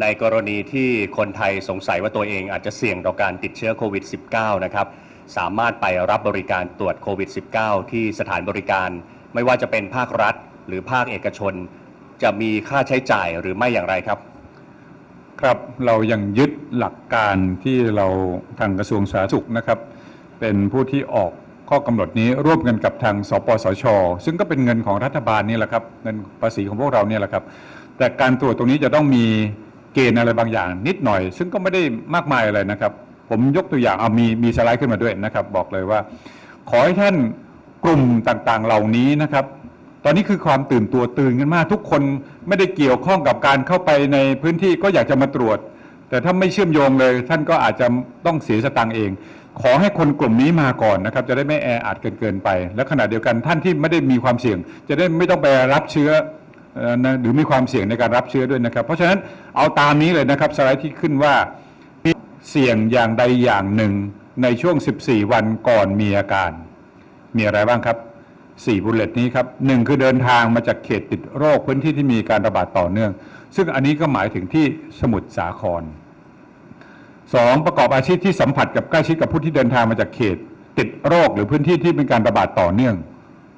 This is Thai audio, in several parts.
ในกรณีที่คนไทยสงสัยว่าตัวเองอาจจะเสี่ยงต่อการติดเชื้อโควิด -19 นะครับ สามารถไปรับบริการตรวจโควิด -19 ที่สถานบริการ ไม่ว่าจะเป็นภาครัฐ หรือภาคเอกชน จะมีค่าใช้จ่ายหรือไม่อย่างไรครับ ครับเรายังยึดหลักการที่เราทางกระทรวงสาธารณสุขนะครับ เป็นผู้ที่ออกข้อกำหนดนี้ร่วมกันกับทางสปสช ซึ่งก็เป็นเงินของรัฐบาลนี่แหละครับเงินภาษีของพวกเราเนี่ยแหละครับ แต่การตรวจตรงนี้จะต้องมี เกณฑ์อะไรบางอย่างนิดหน่อย ซึ่งก็ไม่ได้มากมายอะไรนะครับ ผมยกตัวอย่างเอามีมีสไลด์ขึ้นมาด้วยนะครับ บอกเลยว่า ขอให้ท่านกลุ่มต่างๆเหล่านี้นะครับ ตอนนี้คือความตื่นตัวตื่นกันมาก ทุกคนไม่ได้เกี่ยวข้องกับการเข้าไปในพื้นที่ก็อยากจะมาตรวจ แต่ถ้าไม่เชื่อมโยงเลย ท่านก็อาจจะต้องเสียสตังค์เอง ขอให้คนกลุ่มนี้มาก่อนนะครับ จะได้ไม่แออัดเกินเกินไป และขณะเดียวกันท่านที่ไม่ได้มีความเสี่ยง จะได้ไม่ต้องไปรับเชื้อเอ่อ นะหรือมีความเสี่ยงในการรับเชื้อด้วยนะครับ เพราะฉะนั้นเอาตามนี้เลยนะครับสไลด์ที่ขึ้นว่าเสี่ยงอย่างใดอย่างหนึ่งในช่วง 14 วันก่อนมีอาการ มีอะไรบ้างครับ4บุลเลตนี้ครับหนึ่งคือเดินทางมาจากเขตติดโรคพื้นที่ที่มีการระบาดต่อเนื่อง ซึ่งอันนี้ก็หมายถึงที่สมุทรสาคร 2. ประกอบอาชีพที่สัมผัสกับใกล้ชิดกับผู้ที่เดินทางมาจากเขต ติดโรคหรือพื้นที่ที่เป็นการระบาดต่อเนื่อง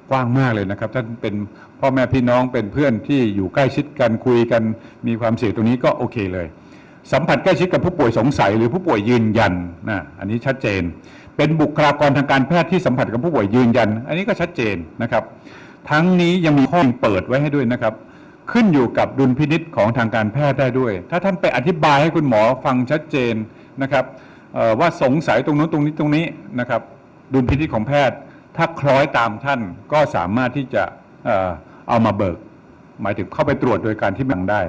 กว้างมากเลยนะครับ ท่านเป็นพ่อแม่พี่น้องเป็นเพื่อนที่อยู่ใกล้ชิดกันคุยกัน มีความเสี่ยงตรงนี้ก็โอเคเลย สัมผัสใกล้ชิดกับผู้ป่วยสงสัย หรือผู้ป่วยยืนยันนะอันนี้ชัดเจน เป็นบุคลากรทางการแพทย์ที่สัมผัสกับผู้ป่วยยืนยัน อันนี้ก็ชัดเจนนะครับ ทั้งนี้ยังมีข้อเปิดไว้ให้ด้วยนะครับ ขึ้นอยู่กับดุลพินิษของทางการแพทย์ได้ด้วย ถ้าท่านไปอธิบายให้คุณหมอฟังชัดเจนนะครับว่าสงสัยตรงนู้นตรงนี้ตรงนี้นะครับดุลพินิษของแพทย์ ถ้าคล้อยตามท่านก็สามารถที่จะเอามาเบิก หมายถึงเข้าไปตรวจโดยการที่บังได้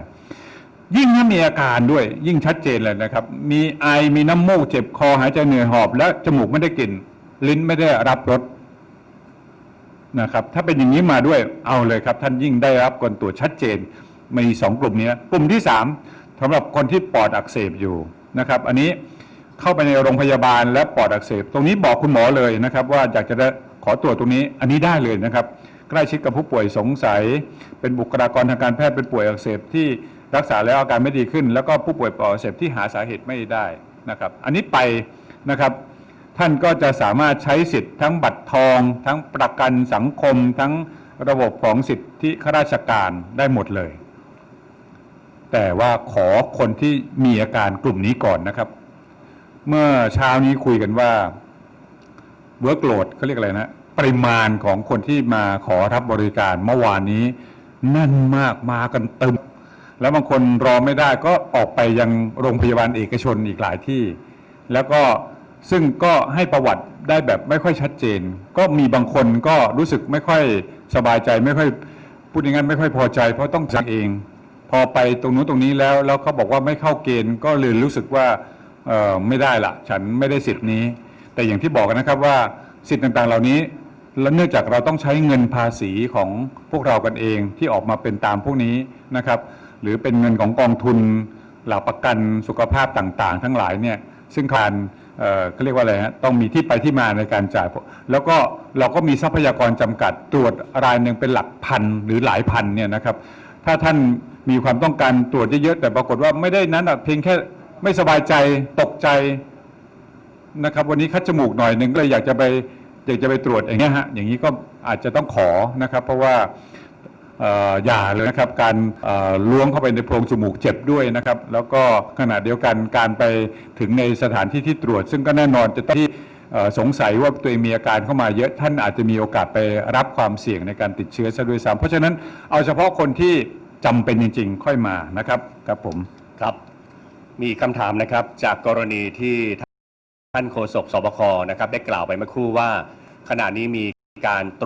ยิ่งถ้ามีอาการด้วย ยิ่งชัดเจนเลยนะครับ มีไอมีน้ำมูกเจ็บคอหายใจเหนื่อยหอบ และจมูกไม่ได้กลิ่นลิ้นไม่ได้รับรสนะครับ ถ้าเป็นอย่างนี้มาด้วยเอาเลยครับ ท่านยิ่งได้รับการตรวจชัดเจนมีสองกลุ่มนี้กลุ่มที่สามสำหรับคนที่ปอดอักเสบอยู่นะครับ อันนี้เข้าไปในโรงพยาบาลและปอดอักเสบ ตรงนี้บอกคุณหมอเลยนะครับ ว่าอยากจะได้ ขอตรวจตรงนี้อันนี้ได้เลยนะครับ ใกล้ชิดกับผู้ป่วยสงสัย เป็นบุคลากรทางการแพทย์เป็นป่วยอักเสบที่รักษาแล้วอาการไม่ดีขึ้น แล้วก็ผู้ป่วยปอดอักเสบที่หาสาเหตุไม่ได้นะครับ อันนี้ไปนะครับ ท่านก็จะสามารถใช้สิทธิ์ทั้งบัตรทอง ทั้งประกันสังคม ทั้งระบบของสิทธิข้าราชการได้หมดเลย แต่ว่าขอคนที่มีอาการกลุ่มนี้ก่อนนะครับ เมื่อเช้านี้คุยกันว่า เวิร์กโหลดเขาเรียกอะไรนะปริมาณของคนที่มาขอรับบริการเมื่อวานนี้แน่นมากมากันเต็มแล้วบางคนรอไม่ได้ก็ออกไปยังโรงพยาบาลเอกชนอีกหลายที่ แล้วก็ซึ่งก็ให้ประวัติได้แบบไม่ค่อยชัดเจน ก็มีบางคนก็รู้สึกไม่ค่อยสบายใจไม่ค่อยพูดอย่างนั้นไม่ค่อยพอใจ เพราะต้องจังเอง พอไปตรงนู้นตรงนี้แล้วแล้วเขาบอกว่าไม่เข้าเกณฑ์ก็เลยรู้สึกว่าไม่ได้ละฉันไม่ได้สิทธิ์นี้ แต่อย่างที่บอกกันนะครับว่าสิทธิ์ต่างๆ เหล่านี้ และเนื่องจากเราต้องใช้เงินภาษีของพวกเรากันเองที่ออกมาเป็นตามพวกนี้นะครับ หรือเป็นเงินของกองทุนหลักประกันสุขภาพต่างๆ ทั้งหลายเนี่ยซึ่งการเอ่อเขาเรียกว่าอะไรฮะต้องมีที่ไปที่มาในการจ่าย แล้วก็เราก็มีทรัพยากรจำกัดตรวจรายหนึ่งเป็นหลักพันหรือหลายพันเนี่ยนะครับ ถ้าท่านมีความต้องการตรวจเยอะๆแต่ปรากฏว่าไม่ได้นั้นเพียงแค่ไม่สบายใจตกใจ นะครับวันนี้คัดจมูกหน่อยหนึ่งก็เลยอยากจะไปอยากจะไปตรวจอย่างเงี้ยฮะอย่างนี้ก็อาจจะต้องขอนะครับ เพราะว่าเอ่ออย่าเลยนะครับการเอ่อล้วงเข้าไปในโพรงจมูกเจ็บด้วยนะครับ แล้วก็ขณะเดียวกันการไปถึงในสถานที่ที่ตรวจ ซึ่งก็แน่นอนจะต้องที่เอ่อสงสัยว่าตัวเองมีอาการเข้ามาเยอะท่านอาจจะมีโอกาสไปรับความเสี่ยงในการติดเชื้อซะด้วยซ้ำเพราะฉะนั้นเอาเฉพาะคนที่จำเป็นจริง ๆ ค่อยมานะครับครับผม ครับ มีคำถามนะครับจากกรณีที่ท่านโฆษกสบคนะครับได้กล่าวไปเมื่อครู่ว่าขณะนี้มีการ